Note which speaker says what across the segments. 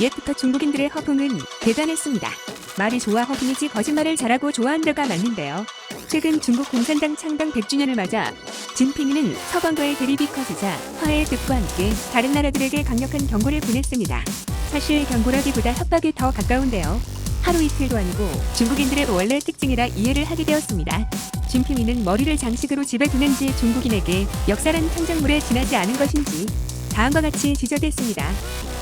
Speaker 1: 옛부터 중국인들의 허풍은 대단했습니다. 말이 좋아 허풍이지 거짓말을 잘하고 좋아한다가 맞는데요. 최근 중국 공산당 창당 100주년을 맞아 진핑이는 서방과의 대립이 커지자 화해의 뜻과 함께 다른 나라들에게 강력한 경고를 보냈습니다. 사실 경고라기보다 협박이 더 가까운데요. 하루 이틀도 아니고 중국인들의 원래 특징이라 이해를 하게 되었습니다. 진핑이는 머리를 장식으로 집에 두는지 중국인에게 역사란 창작물에 지나지 않은 것인지 다음과 같이 지적했습니다.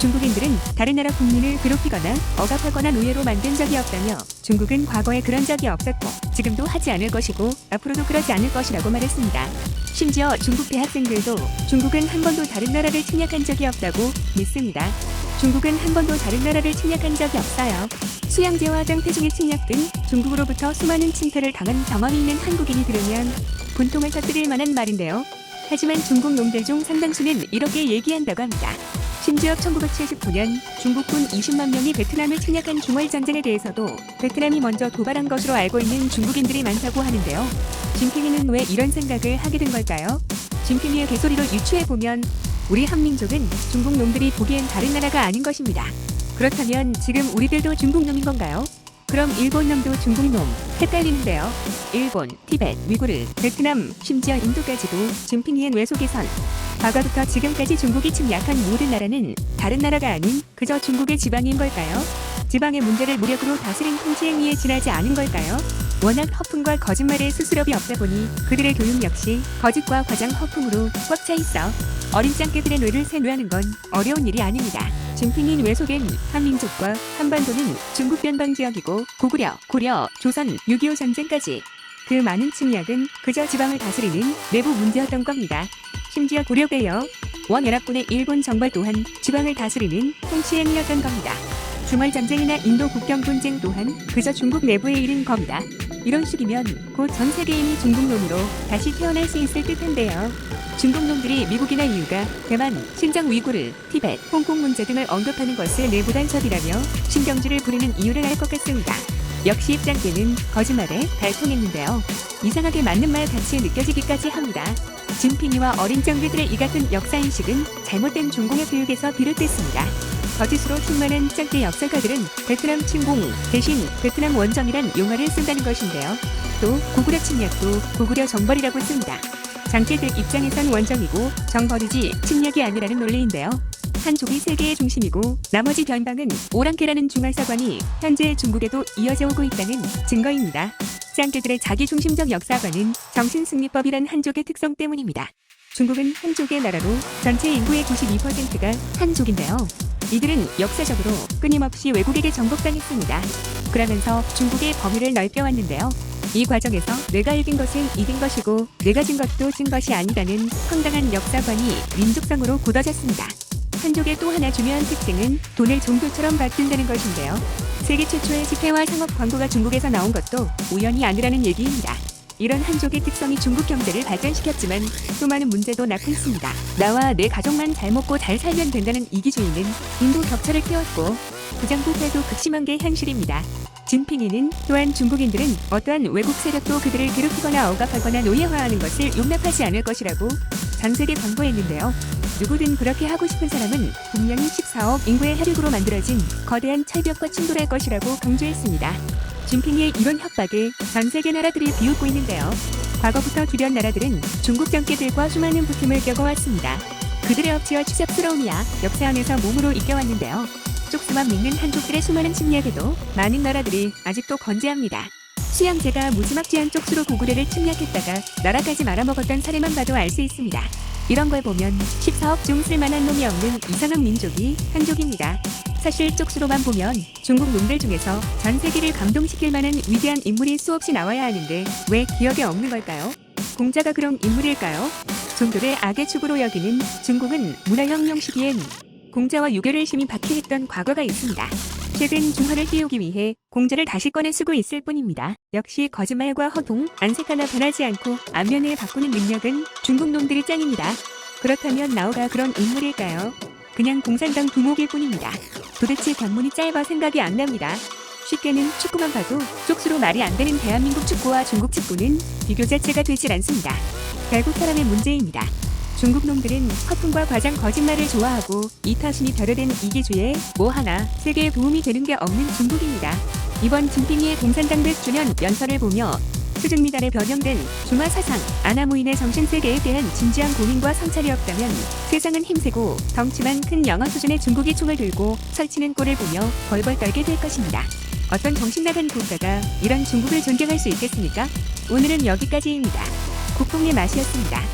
Speaker 1: 중국인들은 다른 나라 국민을 괴롭히거나 억압하거나 노예로 만든 적이 없다며 중국은 과거에 그런 적이 없었고 지금도 하지 않을 것이고 앞으로도 그러지 않을 것이라고 말했습니다. 심지어 중국 대학생들도 중국은 한 번도 다른 나라를 침략한 적이 없다고 믿습니다. 중국은 한 번도 다른 나라를 침략한 적이 없어요. 수양제와 장태중의 침략 등 중국으로부터 수많은 침탈을 당한 경험이 있는 한국인이 들으면 분통을 터뜨릴 만한 말인데요. 하지만 중국 놈들 중 상당수는 이렇게 얘기한다고 합니다. 심지어 1979년 중국군 20만 명이 베트남을 침략한 중월전쟁에 대해서도 베트남이 먼저 도발한 것으로 알고 있는 중국인들이 많다고 하는데요. 진핑이는 왜 이런 생각을 하게 된 걸까요? 진핑이의 개소리로 유추해보면 우리 한민족은 중국 놈들이 보기엔 다른 나라가 아닌 것입니다. 그렇다면 지금 우리들도 중국 놈인 건가요? 그럼 일본 놈도 중국 놈 헷갈리는데요. 일본, 티벳, 위구르, 베트남, 심지어 인도까지도 진핑이엔 외속의 선. 과거부터 지금까지 중국이 침략한 모든 나라는 다른 나라가 아닌 그저 중국의 지방인 걸까요? 지방의 문제를 무력으로 다스린 통치 행위에 지나지 않은 걸까요? 워낙 허풍과 거짓말에 스스럽이 없다 보니 그들의 교육 역시 거짓과 과장 허풍으로 꽉 차 있어 어린 짱깨들의 뇌를 세뇌하는 건 어려운 일이 아닙니다. 진핑인 외속엔 한민족과 한반도는 중국 변방 지역이고 고구려, 고려, 조선, 6.25 전쟁까지 그 많은 침략은 그저 지방을 다스리는 내부 문제였던 겁니다. 심지어 고려배여 원연합군의 일본 정벌 또한 지방을 다스리는 통치행위였던 겁니다. 중월 전쟁이나 인도 국경 분쟁 또한 그저 중국 내부에 일인 겁니다. 이런 식이면 곧 전 세계인이 중국놈으로 다시 태어날 수 있을 듯한데요. 중국놈들이 미국이나 이유가 대만, 신장 위구르, 티벳, 홍콩 문제 등을 언급하는 것을 내부 단섭이라며 신경질을 부리는 이유를 알 것 같습니다. 역시 입장계는 거짓말에 달통했는데요. 이상하게 맞는 말 같이 느껴지기까지 합니다. 진핑이와 어린 짱들의 이 같은 역사인식은 잘못된 중공의 교육에서 비롯됐습니다. 거짓으로 충만한 짱대 역사가들은 베트남 침공 대신 베트남 원정이란 용어를 쓴다는 것인데요. 또 고구려 침략도 고구려 정벌이라고 씁니다. 장대들 입장에선 원정이고 정벌이지 침략이 아니라는 논리인데요. 한족이 세계의 중심이고 나머지 변방은 오랑캐라는 중앙사관이 현재 중국에도 이어져 오고 있다는 증거입니다. 짱개들의 자기중심적 역사관은 정신승리법이란 한족의 특성 때문입니다. 중국은 한족의 나라로 전체 인구의 92%가 한족인데요. 이들은 역사적으로 끊임없이 외국에게 정복당했습니다. 그러면서 중국의 범위를 넓혀왔는데요. 이 과정에서 내가 이긴 것은 이긴 것이고 내가 진 것도 진 것이 아니라는 황당한 역사관이 민족성으로 굳어졌습니다. 한족의 또 하나 중요한 특징은 돈을 종교처럼 받든다는 것인데요. 세계 최초의 집회와 상업 광고가 중국에서 나온 것도 우연이 아니라는 얘기입니다. 이런 한족의 특성이 중국 경제를 발전시켰지만 수많은 문제도 낳고 있습니다. 나와 내 가족만 잘 먹고 잘 살면 된다는 이기주의는 인도 격차를 키웠고 부정부패도 극심한 게 현실입니다. 진핑이는 또한 중국인들은 어떠한 외국 세력도 그들을 괴롭히거나 억압하거나 노예화하는 것을 용납하지 않을 것이라고 전 세계 광고했는데요. 누구든 그렇게 하고 싶은 사람은 분명히 14억 인구의 혈육으로 만들어진 거대한 철벽과 충돌할 것이라고 강조했습니다. 진핑이의 이런 협박에 전 세계 나라들이 비웃고 있는데요. 과거부터 주변 나라들은 중국 정계들과 수많은 붙음을 겪어왔습니다. 그들의 억지와 추잡스러움이야 역사 안에서 몸으로 이겨왔는데요. 쪽수만 믿는 한족들의 수많은 침략에도 많은 나라들이 아직도 건재합니다. 수양제가 무지막지한 쪽수로 고구려를 침략했다가 나라까지 말아먹었던 사례만 봐도 알 수 있습니다. 이런 걸 보면 14억 중 쓸만한 놈이 없는 이상한 민족이 한족입니다. 사실 쪽수로만 보면 중국 놈들 중에서 전 세계를 감동시킬 만한 위대한 인물이 수없이 나와야 하는데 왜 기억에 없는 걸까요? 공자가 그런 인물일까요? 종교를 악의 축으로 여기는 중국은 문화혁명 시기엔 공자와 유교를 심히 박해했던 과거가 있습니다. 최근 중화를 띄우기 위해 공자를 다시 꺼내 쓰고 있을 뿐입니다. 역시 거짓말과 허통, 안색 하나 변하지 않고 안면을 바꾸는 능력은 중국 놈들이 짱입니다. 그렇다면 나오가 그런 인물일까요? 그냥 공산당 두목일 뿐입니다. 도대체 관문이 짧아 생각이 안 납니다. 쉽게는 축구만 봐도 쪽수로 말이 안 되는 대한민국 축구와 중국 축구는 비교 자체가 되질 않습니다. 결국 사람의 문제입니다. 중국 놈들은 허풍과 과장 거짓말을 좋아하고 이타심이 벼려된 이기주에 뭐 하나 세계에 도움이 되는 게 없는 중국입니다. 이번 진핑이의 공산당 100주년 연설을 보며 수증미달에 변형된 중화 사상, 아나무인의 정신세계에 대한 진지한 고민과 성찰이 없다면 세상은 힘세고 덩치만 큰 영어 수준의 중국이 총을 들고 설치는 꼴을 보며 벌벌 떨게 될 것입니다. 어떤 정신나간 국가가 이런 중국을 존경할 수 있겠습니까? 오늘은 여기까지입니다. 국뽕의 맛이었습니다.